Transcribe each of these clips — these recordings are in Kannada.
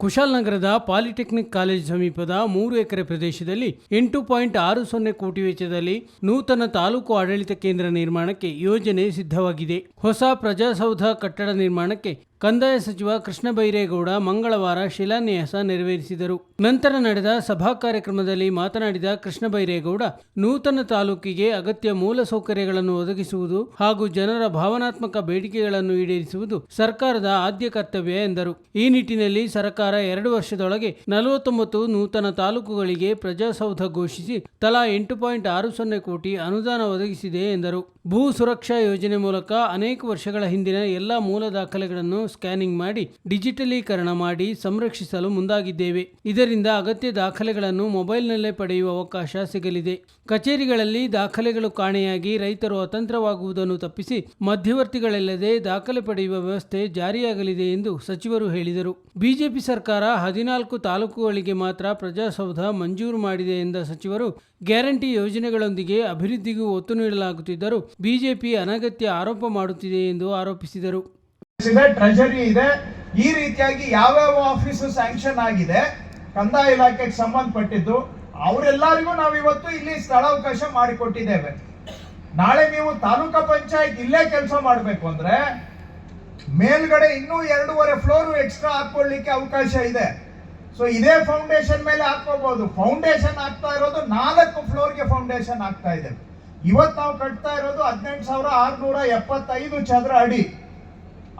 ಕುಶಾಲನಗರದ ಪಾಲಿಟೆಕ್ನಿಕ್ ಕಾಲೇಜ್ ಸಮೀಪದ ಮೂರು ಎಕರೆ ಪ್ರದೇಶದಲ್ಲಿ ಎಂಟು ಪಾಯಿಂಟ್ ಆರು ಸೊನ್ನೆ ಕೋಟಿ ವೆಚ್ಚದಲ್ಲಿ ನೂತನ ತಾಲೂಕು ಆಡಳಿತ ಕೇಂದ್ರ ನಿರ್ಮಾಣಕ್ಕೆ ಯೋಜನೆ ಸಿದ್ಧವಾಗಿದೆ. ಹೊಸ ಪ್ರಜಾಸೌಧ ಕಟ್ಟಡ ನಿರ್ಮಾಣಕ್ಕೆ ಕಂದಾಯ ಸಚಿವ ಕೃಷ್ಣ ಬೈರೇಗೌಡ ಮಂಗಳವಾರ ಶಿಲಾನ್ಯಾಸ ನೆರವೇರಿಸಿದರು. ನಂತರ ನಡೆದ ಸಭಾ ಕಾರ್ಯಕ್ರಮದಲ್ಲಿ ಮಾತನಾಡಿದ ಕೃಷ್ಣ ಬೈರೇಗೌಡ, ನೂತನ ತಾಲೂಕಿಗೆ ಅಗತ್ಯ ಮೂಲಸೌಕರ್ಯಗಳನ್ನು ಒದಗಿಸುವುದು ಹಾಗೂ ಜನರ ಭಾವನಾತ್ಮಕ ಬೇಡಿಕೆಗಳನ್ನು ಈಡೇರಿಸುವುದು ಸರ್ಕಾರದ ಆದ್ಯ ಕರ್ತವ್ಯ ಎಂದರು. ಈ ನಿಟ್ಟಿನಲ್ಲಿ ಸರ್ಕಾರ ಎರಡು ವರ್ಷದೊಳಗೆ ನಲವತ್ತೊಂಬತ್ತು ನೂತನ ತಾಲೂಕುಗಳಿಗೆ ಪ್ರಜಾಸೌಧ ಘೋಷಿಸಿ ತಲಾ ಎಂಟು ಪಾಯಿಂಟ್ ಆರು ಸೊನ್ನೆ ಕೋಟಿ ಅನುದಾನ ಒದಗಿಸಿದೆ ಎಂದರು. ಭೂ ಸುರಕ್ಷಾ ಯೋಜನೆ ಮೂಲಕ ಅನೇಕ ವರ್ಷಗಳ ಹಿಂದಿನ ಎಲ್ಲ ಮೂಲ ದಾಖಲೆಗಳನ್ನು ಸ್ಕ್ಯಾನಿಂಗ್ ಮಾಡಿ ಡಿಜಿಟಲೀಕರಣ ಮಾಡಿ ಸಂರಕ್ಷಿಸಲು ಮುಂದಾಗಿದ್ದೇವೆ. ಇದರಿಂದ ಅಗತ್ಯ ದಾಖಲೆಗಳನ್ನು ಮೊಬೈಲ್ನಲ್ಲೇ ಪಡೆಯುವ ಅವಕಾಶ ಸಿಗಲಿದೆ. ಕಚೇರಿಗಳಲ್ಲಿ ದಾಖಲೆಗಳು ಕಾಣೆಯಾಗಿ ರೈತರು ಅತಂತ್ರವಾಗುವುದನ್ನು ತಪ್ಪಿಸಿ ಮಧ್ಯವರ್ತಿಗಳಿಲ್ಲದೆ ದಾಖಲೆ ಪಡೆಯುವ ವ್ಯವಸ್ಥೆ ಜಾರಿಯಾಗಲಿದೆ ಎಂದು ಸಚಿವರು ಹೇಳಿದರು. ಬಿಜೆಪಿ ಸರ್ಕಾರ ಹದಿನಾಲ್ಕು ತಾಲೂಕುಗಳಿಗೆ ಮಾತ್ರ ಪ್ರಜಾಸೌಧ ಮಂಜೂರು ಮಾಡಿದೆ ಎಂದ ಸಚಿವರು, ಗ್ಯಾರಂಟಿ ಯೋಜನೆಗಳೊಂದಿಗೆ ಅಭಿವೃದ್ಧಿಗೂ ಒತ್ತು ನೀಡಲಾಗುತ್ತಿದ್ದರೂ ಬಿಜೆಪಿ ಅನಗತ್ಯ ಆರೋಪ ಮಾಡುತ್ತಿದೆ ಎಂದು ಆರೋಪಿಸಿದರು. ಇದೆ ಟ್ರೆಜರಿ ಇದೆ. ಈ ರೀತಿಯಾಗಿ ಯಾವ್ಯಾವ ಆಫೀಸು ಸ್ಯಾಂಕ್ಷನ್ ಆಗಿದೆ, ಕಂದಾಯ ಇಲಾಖೆಗೆ ಸಂಬಂಧಪಟ್ಟಿದ್ದು, ಅವರೆಲ್ಲರಿಗೂ ನಾವು ಇವತ್ತು ಇಲ್ಲಿ ಸ್ಥಳಾವಕಾಶ ಮಾಡಿಕೊಟ್ಟಿದ್ದೇವೆ. ನಾಳೆ ನೀವು ತಾಲೂಕಾ ಪಂಚಾಯತ್ ಇಲ್ಲೇ ಕೆಲಸ ಮಾಡಬೇಕು ಅಂದ್ರೆ, ಮೇಲ್ಗಡೆ ಇನ್ನೂ ಎರಡೂವರೆ ಫ್ಲೋರ್ ಎಕ್ಸ್ಟ್ರಾ ಹಾಕೊಳ್ಳಿಕ್ಕೆ ಅವಕಾಶ ಇದೆ. ಸೊ ಇದೇ ಫೌಂಡೇಶನ್ ಮೇಲೆ ಹಾಕೋಬಹುದು ಫೌಂಡೇಶನ್ ಆಗ್ತಾ ಇರೋದು ನಾಲ್ಕು ಫ್ಲೋರ್ಗೆ ಫೌಂಡೇಶನ್ ಆಗ್ತಾ ಇದೆ ಇವತ್ತು ನಾವು ಕಟ್ತಾ ಇರೋದು ಹದಿನೆಂಟು ಸಾವಿರ ಆರ್ನೂರ ಎಪ್ಪತ್ತೈದು ಚದರ ಅಡಿ.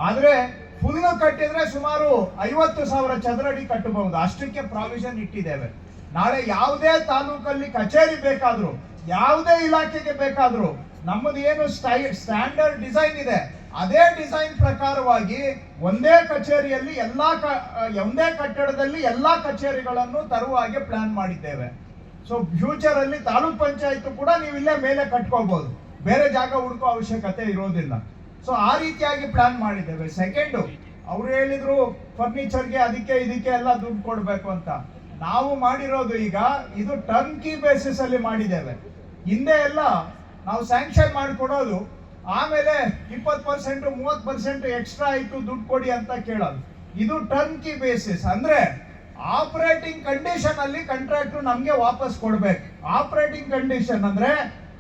ಆದ್ರೆ ಫುಲ್ ಕಟ್ಟಿದ್ರೆ ಸುಮಾರು ಐವತ್ತು ಸಾವಿರ ಚದರಡಿ ಕಟ್ಟಬಹುದು. ಅಷ್ಟಕ್ಕೆ ಪ್ರಾವಿಷನ್ ಇಟ್ಟಿದ್ದೇವೆ. ನಾಳೆ ಯಾವುದೇ ತಾಲೂಕಲ್ಲಿ ಕಚೇರಿ ಬೇಕಾದ್ರು, ಯಾವುದೇ ಇಲಾಖೆಗೆ ಬೇಕಾದ್ರು, ನಮ್ಮದು ಏನು ಸ್ಟೈ ಸ್ಟ್ಯಾಂಡರ್ಡ್ ಡಿಸೈನ್ ಇದೆ. ಅದೇ ಡಿಸೈನ್ ಪ್ರಕಾರವಾಗಿ ಒಂದೇ ಕಚೇರಿಯಲ್ಲಿ ಎಲ್ಲಾ ಒಂದೇ ಕಟ್ಟಡದಲ್ಲಿ ಎಲ್ಲಾ ಕಚೇರಿಗಳನ್ನು ತರುವ ಹಾಗೆ ಪ್ಲಾನ್ ಮಾಡಿದ್ದೇವೆ. ಸೊ ಫ್ಯೂಚರ್ ಅಲ್ಲಿ ತಾಲೂಕ್ ಪಂಚಾಯತ್ ಕೂಡ ನೀವು ಇಲ್ಲೇ ಮೇಲೆ ಕಟ್ಕೋಬಹುದು. ಬೇರೆ ಜಾಗ ಹುಡುಕೋ ಅವಶ್ಯಕತೆ ಇರೋದಿಲ್ಲ. ಸೊ ಆ ರೀತಿಯಾಗಿ ಪ್ಲಾನ್ ಮಾಡಿದ್ದೇವೆ. ಸೆಕೆಂಡು ಅವ್ರು ಹೇಳಿದ್ರು ಫರ್ನಿಚರ್ಗೆ ಅದಕ್ಕೆ ಇದಕ್ಕೆ ಎಲ್ಲ ದುಡ್ಡು ಕೊಡ್ಬೇಕು ಅಂತ. ನಾವು ಮಾಡಿರೋದು ಈಗ ಇದು ಟರ್ನ್ ಕಿ ಬೇಸಿಸ್ ಅಲ್ಲಿ ಮಾಡಿದ್ದೇವೆ. ಹಿಂದೆ ಎಲ್ಲ ನಾವು ಸ್ಯಾಂಕ್ಷನ್ ಮಾಡಿಕೊಡೋದು, ಆಮೇಲೆ ಇಪ್ಪತ್ತು ಪರ್ಸೆಂಟ್ ಮೂವತ್ತು ಪರ್ಸೆಂಟ್ ಎಕ್ಸ್ಟ್ರಾ ಆಯಿತು ದುಡ್ಡು ಕೊಡಿ ಅಂತ ಕೇಳೋದು. ಇದು ಟರ್ನ್ ಕಿ ಬೇಸಿಸ್ ಅಂದ್ರೆ ಆಪರೇಟಿಂಗ್ ಕಂಡೀಷನ್ ಅಲ್ಲಿ ಕಾಂಟ್ರಾಕ್ಟ್ ನಮ್ಗೆ ವಾಪಸ್ ಕೊಡ್ಬೇಕು. ಆಪರೇಟಿಂಗ್ ಕಂಡೀಷನ್ ಅಂದ್ರೆ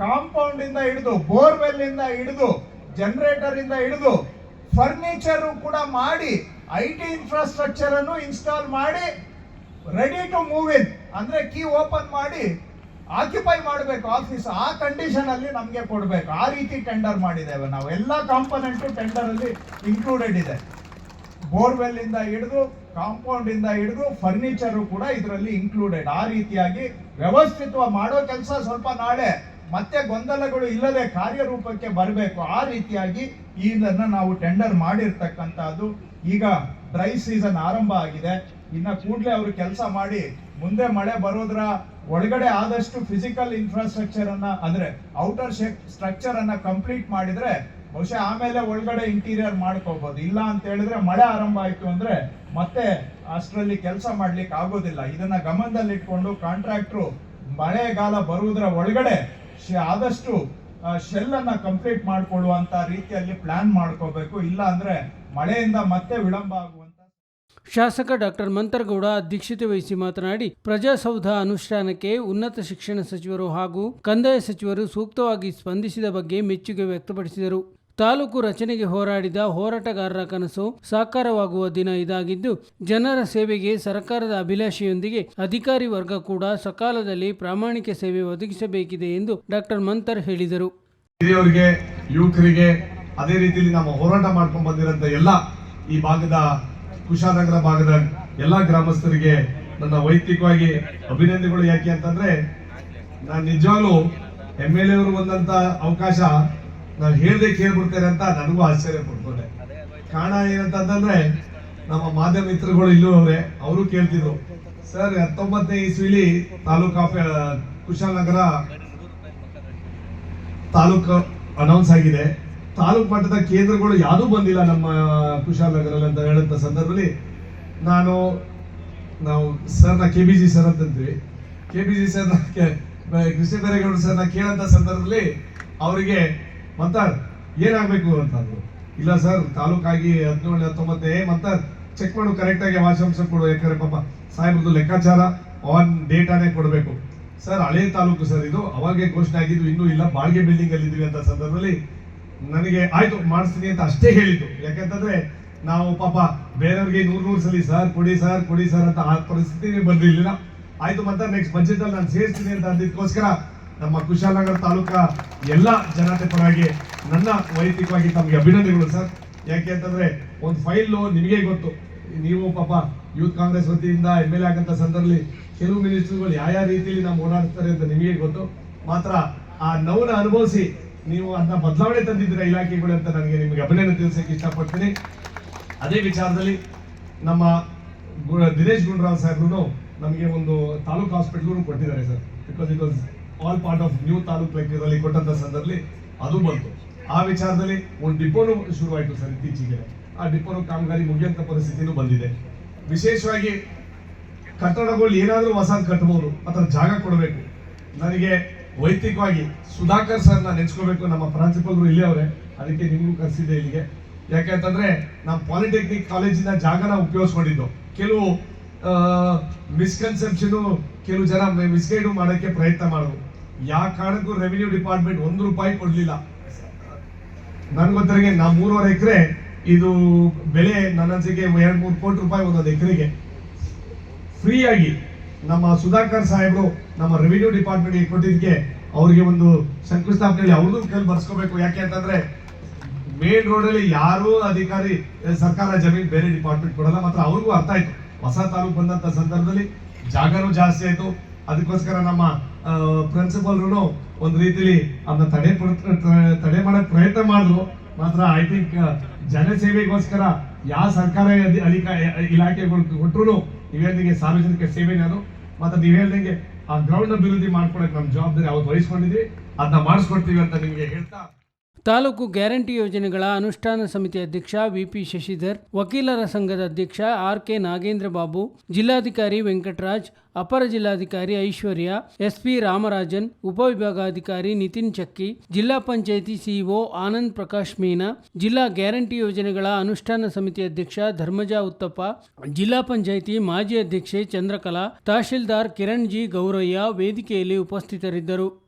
ಕಾಂಪೌಂಡ್ ಇಂದ ಹಿಡಿದು ಬೋರ್ವೆಲ್ ಇಂದ ಹಿಡಿದು ಜನರೇಟರ್ ಇಂದ ಹಿಡಿದು ಫರ್ನಿಚರ್ ಕೂಡ ಮಾಡಿ ಐ ಟಿ ಇನ್ಫ್ರಾಸ್ಟ್ರಕ್ಚರ್ ಅನ್ನು ಇನ್ಸ್ಟಾಲ್ ಮಾಡಿ ರೆಡಿ ಟು ಮೂವ್ ಇನ್ ಅಂದ್ರೆ ಕೀ ಓಪನ್ ಮಾಡಿ ಆಕ್ಯುಪೈ ಮಾಡಬೇಕು ಆಫೀಸ್ ಆ ಕಂಡೀಷನ್ ಅಲ್ಲಿ ನಮಗೆ ಕೊಡಬೇಕು. ಆ ರೀತಿ ಟೆಂಡರ್ ಮಾಡಿದ್ದೇವೆ ನಾವು. ಎಲ್ಲ ಕಾಂಪೊನೆಂಟು ಟೆಂಡರ್ ಅಲ್ಲಿ ಇನ್ಕ್ಲೂಡೆಡ್ ಇದೆ. ಬೋರ್ವೆಲ್ ಇಂದ ಹಿಡಿದು ಕಾಂಪೌಂಡ್ ಇಂದ ಹಿಡಿದು ಫರ್ನಿಚರ್ ಕೂಡ ಇದರಲ್ಲಿ ಇನ್ಕ್ಲೂಡೆಡ್ ಆ ರೀತಿಯಾಗಿ ವ್ಯವಸ್ಥಿತವಾಗಿ ಮಾಡೋ ಕೆಲಸ ಸ್ವಲ್ಪ ನಾಳೆ. ಮತ್ತೆ ಗೊಂದಲಗಳು ಇಲ್ಲದೆ ಕಾರ್ಯರೂಪಕ್ಕೆ ಬರಬೇಕು. ಆ ರೀತಿಯಾಗಿ ಇದನ್ನ ನಾವು ಟೆಂಡರ್ ಮಾಡಿರ್ತಕ್ಕಂಥದ್ದು ಈಗ ಡ್ರೈ ಸೀಸನ್ ಆರಂಭ ಆಗಿದೆ. ಇನ್ನ ಕೂಡಲೇ ಅವರು ಕೆಲಸ ಮಾಡಿ ಮುಂದೆ ಮಳೆ ಬರೋದ್ರ ಒಳಗಡೆ ಆದಷ್ಟು ಫಿಸಿಕಲ್ ಇನ್ಫ್ರಾಸ್ಟ್ರಕ್ಚರ್ ಅನ್ನ ಅಂದ್ರೆ ಔಟರ್ ಸ್ಟ್ರಕ್ಚರ್ ಅನ್ನ ಕಂಪ್ಲೀಟ್ ಮಾಡಿದ್ರೆ ಬಹುಶಃ ಆಮೇಲೆ ಒಳಗಡೆ ಇಂಟೀರಿಯರ್ ಮಾಡ್ಕೋಬಹುದು ಇಲ್ಲ ಅಂತ ಹೇಳಿದ್ರೆ ಮಳೆ ಆರಂಭ ಆಯ್ತು ಅಂದ್ರೆ ಮತ್ತೆ ಅಷ್ಟರಲ್ಲಿ ಕೆಲಸ ಮಾಡ್ಲಿಕ್ಕೆ ಆಗೋದಿಲ್ಲ. ಇದನ್ನ ಗಮನದಲ್ಲಿಟ್ಕೊಂಡು ಕಾಂಟ್ರಾಕ್ಟ್ರು ಮಳೆಗಾಲ ಬರುವುದರ ಒಳಗಡೆ ಆದಷ್ಟು ಶೆಲ್ ಅನ್ನ ಕಂಪ್ಲೀಟ್ ಮಾಡ್ಕೊಳ್ಳುವಂತ ರೀತಿಯಲ್ಲಿ ಪ್ಲಾನ್ ಮಾಡ್ಕೋಬೇಕು. ಇಲ್ಲ ಅಂದ್ರೆ ಮಳೆಯಿಂದ ಮತ್ತೆ ವಿಳಂಬ ಆಗುವಂತ ಶಾಸಕ ಡಾಕ್ಟರ್ ಮಂತರಗೌಡ ಅಧ್ಯಕ್ಷತೆ ವಹಿಸಿ ಮಾತನಾಡಿ, ಪ್ರಜಾಸೌಧ ಅನುಷ್ಠಾನಕ್ಕೆ ಉನ್ನತ ಶಿಕ್ಷಣ ಸಚಿವರು ಹಾಗೂ ಕಂದಾಯ ಸಚಿವರು ಸೂಕ್ತವಾಗಿ ಸ್ಪಂದಿಸಿದ ಬಗ್ಗೆ ಮೆಚ್ಚುಗೆ ವ್ಯಕ್ತಪಡಿಸಿದರು. ತಾಲೂಕು ರಚನೆಗೆ ಹೋರಾಡಿದ ಹೋರಾಟಗಾರರ ಕನಸು ಸಾಕಾರವಾಗುವ ದಿನ ಇದಾಗಿದ್ದು, ಜನರ ಸೇವೆಗೆ ಸರ್ಕಾರದ ಅಭಿಲಾಷೆಯೊಂದಿಗೆ ಅಧಿಕಾರಿ ವರ್ಗ ಕೂಡ ಸಕಾಲದಲ್ಲಿ ಪ್ರಾಮಾಣಿಕ ಸೇವೆ ಒದಗಿಸಬೇಕಿದೆ ಎಂದು ಡಾಕ್ಟರ್ ಮಂತರ್ ಹೇಳಿದರು. ಹಿರಿಯವರಿಗೆ, ಯುವಕರಿಗೆ ಅದೇ ರೀತಿಯಲ್ಲಿ ನಾವು ಹೋರಾಟ ಮಾಡ್ಕೊಂಡು ಬಂದಿರೋಂಥ ಎಲ್ಲ ಈ ಭಾಗದ ಕುಶಾಲನಗರ ಭಾಗದ ಎಲ್ಲ ಗ್ರಾಮಸ್ಥರಿಗೆ ನನ್ನ ವೈಯಕ್ತಿಕವಾಗಿ ಅಭಿನಂದನೆಗಳು. ಯಾಕೆ ಅಂತಂದ್ರೆ, ನಾನು ನಿಜವಾಗ್ಲೂ ಎಂ ಎಲ್ ಎ ಅವರು ಬಂದಂತ ಅವಕಾಶ ನಾನು ಹೇಳ್ದೆ ಕೇಳ್ಬಿಡ್ತೇನೆ ಅಂತ ನನಗೂ ಆಶ್ಚರ್ಯ ಪಡ್ಕೊಂಡೆ ಕಾರಣ ಏನಂತಂದ್ರೆ ನಮ್ಮ ಮಾಧ್ಯಮ ಮಿತ್ರಗಳು ಇಲ್ಲೂ ಅವ್ರೆ ಅವರು ಕೇಳ್ತಿದ್ರು. ಸರ್ ಹತ್ತೊಂಬತ್ತನೇ ಇಸ್ವಿಲಿ ತಾಲೂಕು ಆಫ್ ಕುಶಾಲನಗರ ತಾಲೂಕು ಅನೌನ್ಸ್ ಆಗಿದೆ. ತಾಲೂಕು ಮಟ್ಟದ ಕೇಂದ್ರಗಳು ಯಾವುದೂ ಬಂದಿಲ್ಲ ನಮ್ಮ ಕುಶಾಲನಗರಲ್ಲಿ ಅಂತ ಹೇಳಂತ ಸಂದರ್ಭದಲ್ಲಿ ನಾನು ನಾವು ಸರ್ನ ಕೆ ಬಿ ಜಿ ಸರ್ ಅಂತಂದ್ವಿ. ಕೆ ಬಿ ಜಿ ಸರ್ನ ಕೃಷ್ಣ ಬೈರೇಗೌಡ ಸರ್ನ ಕೇಳಂತ ಸಂದರ್ಭದಲ್ಲಿ ಅವರಿಗೆ ಮಂತಾಳ್ ಏನಾಗ್ಬೇಕು ಅಂತಂದ್ರು. ಇಲ್ಲ ಸರ್, ತಾಲೂಕಾಗಿ ಹದಿನೇಳು ಹತ್ತೊಂಬತ್ತೇ ಮಂತಾರ್ ಚೆಕ್ ಮಾಡು ಕರೆಕ್ಟಾಗಿ ವಾಶಾಂಶ ಕೊಡು, ಯಾಕಂದ್ರೆ ಪಾಪ ಸಾಹೇಬ್ರದ್ದು ಲೆಕ್ಕಾಚಾರ ಆನ್ ಡೇಟಾನೇ ಕೊಡಬೇಕು. ಸರ್, ಹಳೆ ತಾಲೂಕು ಸರ್ ಇದು, ಅವಾಗೆ ಘೋಷಣೆ ಆಗಿದ್ದು, ಇನ್ನೂ ಇಲ್ಲ, ಬಾಳ್ಗೆ ಬಿಲ್ಡಿಂಗ್ ಅಲ್ಲಿ ಅಂತ ಸಂದರ್ಭದಲ್ಲಿ ನನಗೆ ಆಯ್ತು, ಮಾಡಿಸ್ತೀನಿ ಅಂತ ಅಷ್ಟೇ ಹೇಳಿದ್ದು. ಯಾಕಂತಂದ್ರೆ ನಾವು ಪಾಪ ಬೇರೆಯವ್ರಿಗೆ ನೂರು ನೂರು ಸಲ, ಸರ್, ಕೊಡಿ ಸರ್ ಕೊಡಿ, ಸರ್ ಅಂತ ಆ ಪರಿಸ್ಥಿತಿ ಬಂದಿರಲಿಲ್ಲ. ಆಯ್ತು ಮತ್ತೆ ನೆಕ್ಸ್ಟ್ ಬಜೆಟ್ ನಾನು ಸೇರಿಸ್ತೀನಿ ಅಂತ ಅಂದಿದ್ದಕ್ಕೋಸ್ಕರ ನಮ್ಮ ಕುಶಾಲನಗರ ತಾಲೂಕ ಎಲ್ಲ ಜನತೆ ಪರವಾಗಿ ನನ್ನ ವೈಯಕ್ತಿಕವಾಗಿ ತಮಗೆ ಅಭಿನಂದನೆಗಳು ಸರ್. ಯಾಕೆ ಅಂತಂದ್ರೆ ಒಂದು ಫೈಲ್ ನಿಮಗೆ ಗೊತ್ತು. ನೀವು ಪಾಪ ಯೂತ್ ಕಾಂಗ್ರೆಸ್ ವತಿಯಿಂದ ಎಂ ಎಲ್ ಎ ಆಗಂತ ಸಂದರ್ಭದಲ್ಲಿ ಕೆಲವು ಮಿನಿಸ್ಟರ್ಗಳು ಯಾವ ಯಾವ ರೀತಿಯಲ್ಲಿ ನಾವು ಓಡಾಡ್ತಾರೆ ಅಂತ ನಿಮಗೆ ಗೊತ್ತು. ಮಾತ್ರ ಆ ನೋವನ್ನ ಅನುಭವಿಸಿ ನೀವು ಅದನ್ನ ಬದಲಾವಣೆ ತಂದಿದ್ದೀರ ಇಲಾಖೆಗಳು ಅಂತ ನನಗೆ ನಿಮಗೆ ಅಭಿನಂದನೆ ತಿಳಿಸಕ್ಕೆ ಇಷ್ಟಪಡ್ತೀನಿ. ಅದೇ ವಿಚಾರದಲ್ಲಿ ನಮ್ಮ ದಿನೇಶ್ ಗುಂಡ್ರಾವ್ ಸಾಹೇಬ್ರು ನಮಗೆ ಒಂದು ತಾಲೂಕು ಹಾಸ್ಪಿಟಲ್ ಕೊಟ್ಟಿದ್ದಾರೆ sir. Because it was all part of new taluk ಲೆಕ್ಕದಲ್ಲಿ ಕೊಟ್ಟಂತ ಸಂದರ್ಭದಲ್ಲಿ ಅದು ಬಂತು. ಆ ವಿಚಾರದಲ್ಲಿ ಒಂದು ಡಿಪೋನು ಶುರುವಾಯಿತು ಸರ್ ಇತ್ತೀಚೆಗೆ. ಆ ಡಿಪೋನು ಕಾಮಗಾರಿ ಮುಗಿಯಂತ ಪರಿಸ್ಥಿತಿನೂ ಬಂದಿದೆ. ವಿಶೇಷವಾಗಿ ಕಟ್ಟಡಗಳು ಏನಾದರೂ ಹೊಸ ಕಟ್ಟಬಹುದು ಅಥವಾ ಜಾಗ ಕೊಡಬೇಕು. ನನಗೆ ವೈಯಕ್ತಿಕವಾಗಿ ಸುಧಾಕರ್ ಸರ್ನ ನೆನ್ಸ್ಕೋಬೇಕು, ನಮ್ಮ ಪ್ರಾಂಶುಪಾಲರು ಇಲ್ಲೇ ಅವರೇ. ಅದಕ್ಕೆ ನಿಮಗೂ ಕರೆಸಿದೆ ಇಲ್ಲಿಗೆ. ಯಾಕೆಂತಂದ್ರೆ ನಾವು ಪಾಲಿಟೆಕ್ನಿಕ್ ಕಾಲೇಜಿನ ಜಾಗನ ಉಪಯೋಗಿಸ್ಕೊಂಡಿದ್ದು. ಕೆಲವು ಮಿಸ್ಕನ್ಸೆಪ್ಷನು ಕೆಲವು ಜನ ಮಿಸ್ಗೈಡು ಮಾಡೋಕ್ಕೆ ಪ್ರಯತ್ನ ಮಾಡಿದ್ರು. ಯಾವ ಕಾರಣಕ್ಕೂ ರೆವಿನ್ಯೂ ಡಿಪಾರ್ಟ್ಮೆಂಟ್ ಒಂದು ರೂಪಾಯಿ ಕೊಡಲಿಲ್ಲ? ನನ್ ಗೊತ್ತರಿಗೆ ನಾ ಮೂರುವರೆ ಎಕರೆ ಇದು ಬೆಲೆ ನನ್ನ ಅನ್ಸಿಕೆ ಎರಡು ಮೂರು ಕೋಟಿ ರೂಪಾಯಿ ಒಂದೊಂದು ಎಕರೆಗೆ. ಫ್ರೀಯಾಗಿ ನಮ್ಮ ಸುಧಾಕರ್ ಸಾಹೇಬರು ನಮ್ಮ ರೆವಿನ್ಯೂ ಡಿಪಾರ್ಟ್ಮೆಂಟ್ಗೆ ಕೊಟ್ಟಿದ್ದಕ್ಕೆ ಅವರಿಗೆ ಒಂದು ಶಂಕುಸ್ಥಾಪನೆಯಲ್ಲಿ ಅವ್ರದ್ದು ಕೈಲಿ ಬರ್ಸ್ಕೋಬೇಕು. ಯಾಕೆ ಅಂತಂದ್ರೆ ಮೇನ್ ರೋಡ್ ಅಲ್ಲಿ ಯಾರೂ ಅಧಿಕಾರಿ ಸರ್ಕಾರ ಜಮೀನ್ ಬೇರೆ ಡಿಪಾರ್ಟ್ಮೆಂಟ್ ಕೊಡಲ್ಲ. ಮಾತ್ರ ಅವ್ರಿಗೂ ಅರ್ಥ ಆಯ್ತು. ಹೊಸ ತಾಲೂಕು ಬಂದಂತ ಸಂದರ್ಭದಲ್ಲಿ ಜಾಗನೂ ಜಾಸ್ತಿ ಆಯ್ತು. ಅದಕ್ಕೋಸ್ಕರ ನಮ್ಮ ಪ್ರಿನ್ಸಿಪಲ್ರು ಒಂದು ರೀತಿಲಿ ಅದನ್ನ ತಡೆ ತಡೆ ಮಾಡಕ್ ಪ್ರಯತ್ನ ಮಾಡಿದ್ರು. ಮಾತ್ರ ಐ ಥಿಂಕ್ ಜನಸೇವೆಗೋಸ್ಕರ ಯಾವ ಸರ್ಕಾರ ಇಲಾಖೆಗಳು ಕೊಟ್ಟರು ನೀವೇಳ್ದಂಗೆ ಸಾರ್ವಜನಿಕ ಸೇವೆ ನಾನು. ಮತ್ತೆ ನೀವ್ ಹೇಳ್ದಂಗೆ ಆ ಗ್ರೌಂಡ್ ಅಭಿವೃದ್ಧಿ ಮಾಡ್ಕೊಳಕ್ ನಮ್ಮ ಜವಾಬ್ದಾರಿ ಅವತ್ತು ವಹಿಸ್ಕೊಂಡಿದ್ವಿ. ಅದನ್ನ ಮಾಡಿಸ್ಕೊಡ್ತೀವಿ ಅಂತ ನಿಮಗೆ ಹೇಳ್ತಾ ತಾಲೂಕು ಗ್ಯಾರಂಟಿ ಯೋಜನೆಗಳ ಅನುಷ್ಠಾನ ಸಮಿತಿ ಅಧ್ಯಕ್ಷ ವಿಪಿ ಶಶಿಧರ್, ವಕೀಲರ ಸಂಘದ ಅಧ್ಯಕ್ಷ ಆರ್ ಕೆ ನಾಗೇಂದ್ರ ಬಾಬು ಜಿಲ್ಲಾಧಿಕಾರಿ ವೆಂಕಟರಾಜ್, ಅಪರ ಜಿಲ್ಲಾಧಿಕಾರಿ ಐಶ್ವರ್ಯ, ಎಸ್ಪಿ ರಾಮರಾಜನ್ ಉಪವಿಭಾಗಾಧಿಕಾರಿ ನಿತಿನ್ ಚಕ್ಕಿ, ಜಿಲ್ಲಾ ಪಂಚಾಯಿತಿ ಸಿಇಒ ಆನಂದ್ ಪ್ರಕಾಶ್ ಮೀನಾ, ಜಿಲ್ಲಾ ಗ್ಯಾರಂಟಿ ಯೋಜನೆಗಳ ಅನುಷ್ಠಾನ ಸಮಿತಿ ಅಧ್ಯಕ್ಷ ಧರ್ಮಜಾ ಉತ್ತಪ್ಪ, ಜಿಲ್ಲಾ ಪಂಚಾಯಿತಿ ಮಾಜಿ ಅಧ್ಯಕ್ಷೆ ಚಂದ್ರಕಲಾ, ತಹಶೀಲ್ದಾರ್ ಕಿರಣ್ ಜಿ ಗೌರಯ್ಯ ವೇದಿಕೆಯಲ್ಲಿ ಉಪಸ್ಥಿತರಿದ್ದರು.